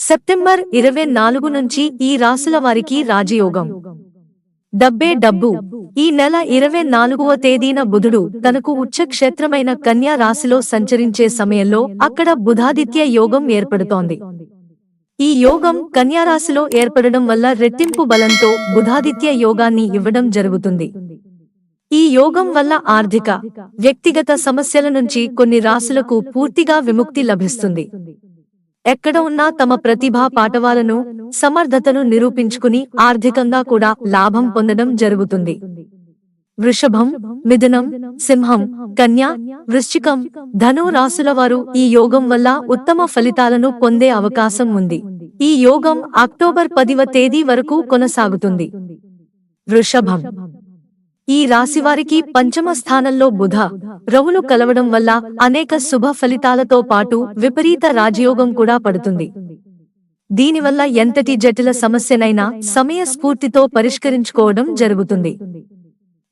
September ఇరవై నాలుగు నుంచి ఈ రాసుల వారికి రాజయోగం. డబ్బే డబ్బు. ఈ నెల ఇరవై నాలుగవ తేదీన బుధుడు తనకు ఉచ్చక్షేత్రమైన కన్యా రాశిలో సంచరించే సమయంలో అక్కడ బుధాదిత్య యోగం ఏర్పడుతోంది. ఈ యోగం కన్యా రాశిలో ఏర్పడడం వల్ల రెట్టింపు బలంతో బుధాదిత్య యోగాన్ని ఇవ్వడం జరుగుతుంది. ఈ యోగం వల్ల ఆర్థిక వ్యక్తిగత సమస్యల నుంచి కొన్ని రాశులకు పూర్తిగా విముక్తి లభిస్తుంది. ఎక్కడ ఉన్నా తమ ప్రతిభా పాటవాలను సమర్థతను నిరూపించుకుని ఆర్థికంగా కూడా లాభం పొందడం జరుగుతుంది. వృషభం మిథునం సింహం కన్య వృశ్చికం ధను రాసుల వారు ఈ యోగం వల్ల ఉత్తమ ఫలితాలను పొందే అవకాశం ఉంది. ఈ యోగం అక్టోబర్ పదివ తేదీ వరకు కొనసాగుతుంది. వృషభం ఈ రాశివారికి పంచమ స్థానంలో బుధ. రవులు కలవడం వల్ల అనేక శుభ ఫలితాలతో పాటు విపరీత రాజయోగం కూడా పడుతుంది. దీనివల్ల ఎంతటి జటిల సమస్యనైనా సమయ స్ఫూర్తితో పరిష్కరించుకోవడం జరుగుతుంది.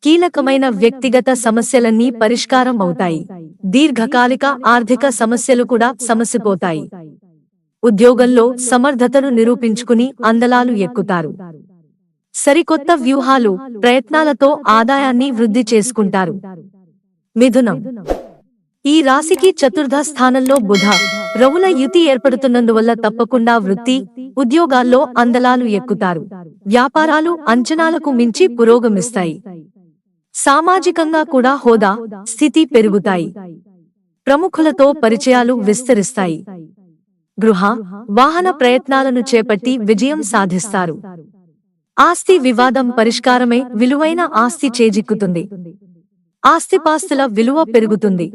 కీలకమైన వ్యక్తిగత సమస్యలన్నీ పరిష్కారం అవుతాయి. దీర్ఘకాలిక ఆర్థిక సమస్యలు కూడా సమసిపోతాయి. ఉద్యోగంలో సమర్థతను నిరూపించుకుని అందలాలు ఎక్కుతారు. సరికొత్త వ్యూహాలు ప్రయత్నాలతో ఆదాయాన్ని వృద్ధి చేసుకుంటారు. మిథునం. ఈ రాశికి చతుర్థ స్థానంలో బుధ. రవుల యుతి ఏర్పడుతున్నందువల్ల తప్పకుండా వృత్తి ఉద్యోగాల్లో అందలాలు ఎక్కుతారు. వ్యాపారాలు అంచనాలకు మించి పురోగమిస్తాయి. సామాజికంగా కూడా హోదా స్థితి పెరుగుతాయి. ప్రముఖులతో పరిచయాలు విస్తరిస్తాయి. గృహ వాహన ప్రయత్నాలను చేపట్టి విజయం సాధిస్తారు. ఆస్తి వివాదం పరిష్కారమై విలువైన ఆస్తి చేజిక్కుతుంది. ఆస్తిపాస్తుల విలువ పెరుగుతుంది.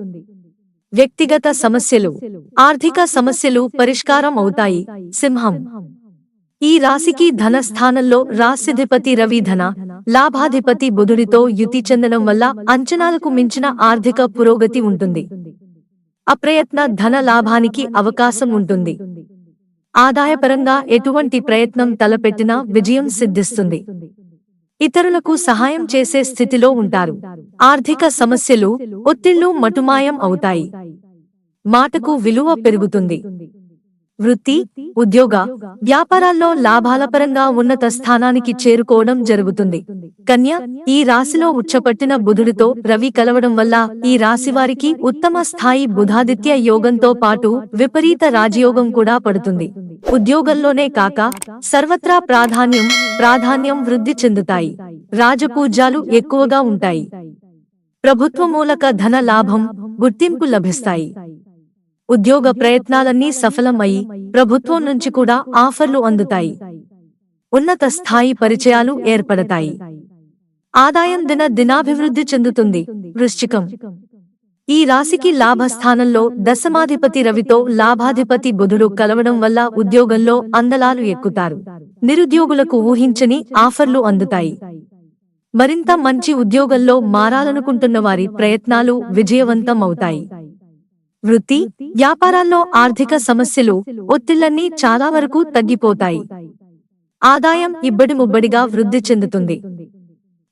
వ్యక్తిగత సమస్యలు ఆర్థిక సమస్యలు పరిష్కారం అవుతాయి. సింహం. ఈ రాశికి ధన స్థానంలో రాశ్యాధిపతి రవి ధన లాభాధిపతి బుధుడితో యుతి చెందడం వల్ల అంచనాలకు మించిన ఆర్థిక పురోగతి ఉంటుంది. అప్రయత్న ధన లాభానికి అవకాశం ఉంటుంది. ఆదాయపరంగా ఎటువంటి ప్రయత్నం తలపెట్టినా విజయం సిద్ధిస్తుంది. ఇతరులకు సహాయం చేసే స్థితిలో ఉంటారు. ఆర్థిక సమస్యలు ఒత్తిళ్ళు మటుమాయం అవుతాయి. మాటకు విలువ పెరుగుతుంది. వృత్తి ఉద్యోగ వ్యాపారాల్లో లాభాల పరంగా ఉన్నత స్థానానికి చేరుకోవడం జరుగుతుంది. కన్య ఈ రాశిలో ఉచ్చపట్టిన బుధుడితో రవి కలవడం వల్ల ఈ రాశి వారికి ఉత్తమ స్థాయి బుధాదిత్య యోగంతో పాటు విపరీత రాజయోగం కూడా పడుతుంది. ఉద్యోగంలోనే కాక సర్వత్రా ప్రాధాన్యం ప్రాధాన్యం వృద్ధి చెందుతాయి. రాజపూజ్యాలు ఎక్కువగా ఉంటాయి. ప్రభుత్వ మూలక ధన లాభం గుర్తింపు లభిస్తాయి. ఉద్యోగ ప్రయత్నాలన్నీ సఫలమై ప్రభుత్వం నుంచి కూడా ఆఫర్లు అందుతాయి. ఉన్నత స్థాయి పరిచయాలు ఏర్పడతాయి. ఆదాయం దిన దినాభివృద్ధి చెందుతుంది. వృశ్చికం. ఈ రాశికి లాభస్థానంలో దశమాధిపతి రవితో లాభాధిపతి బుధుడు కలవడం వల్ల ఉద్యోగంలో అందలాలు ఎక్కుతారు. నిరుద్యోగులకు ఊహించని ఆఫర్లు అందుతాయి. మరింత మంచి ఉద్యోగంలో మారాలనుకుంటున్న వారి ప్రయత్నాలు విజయవంతం అవుతాయి వృత్తి వ్యాపారాల్లో ఆర్థిక సమస్యలు ఒత్తిళ్ళన్నీ చాలా వరకు తగ్గిపోతాయి. ఆదాయం ఇబ్బడి ముబ్బడిగా వృద్ధి చెందుతుంది.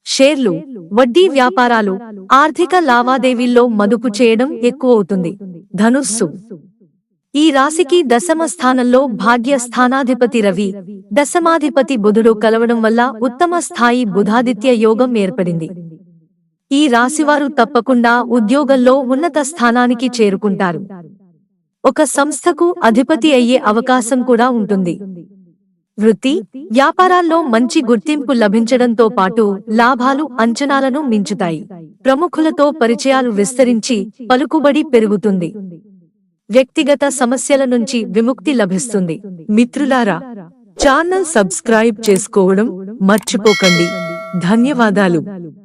షేర్లు వడ్డీ వ్యాపారాలు ఆర్థిక లావాదేవీల్లో మదుపు చేయడం ఎక్కువ అవుతుంది ధనుస్సు. ఈ రాశికి దశమ స్థానంలో భాగ్య స్థానాధిపతి రవి. దశమాధిపతి బుధుడు కలవడం వల్ల ఉత్తమ స్థాయి బుధాదిత్య యోగం ఏర్పడింది. ఈ రాశివారు తప్పకుండా ఉద్యోగంలో ఉన్నత స్థానానికి చేరుకుంటారు. ఒక సంస్థకు అధిపతి అయ్యే అవకాశం కూడా ఉంటుంది. వృత్తి వ్యాపారాల్లో మంచి గుర్తింపు లభించడంతో పాటు లాభాలు అంచనాలను మించుతాయి. ప్రముఖులతో పరిచయాలు విస్తరించి పలుకుబడి పెరుగుతుంది. వ్యక్తిగత సమస్యల నుంచి విముక్తి లభిస్తుంది. మిత్రులారా ఛానల్ సబ్స్క్రైబ్ చేసుకోవడం మర్చిపోకండి. ధన్యవాదాలు.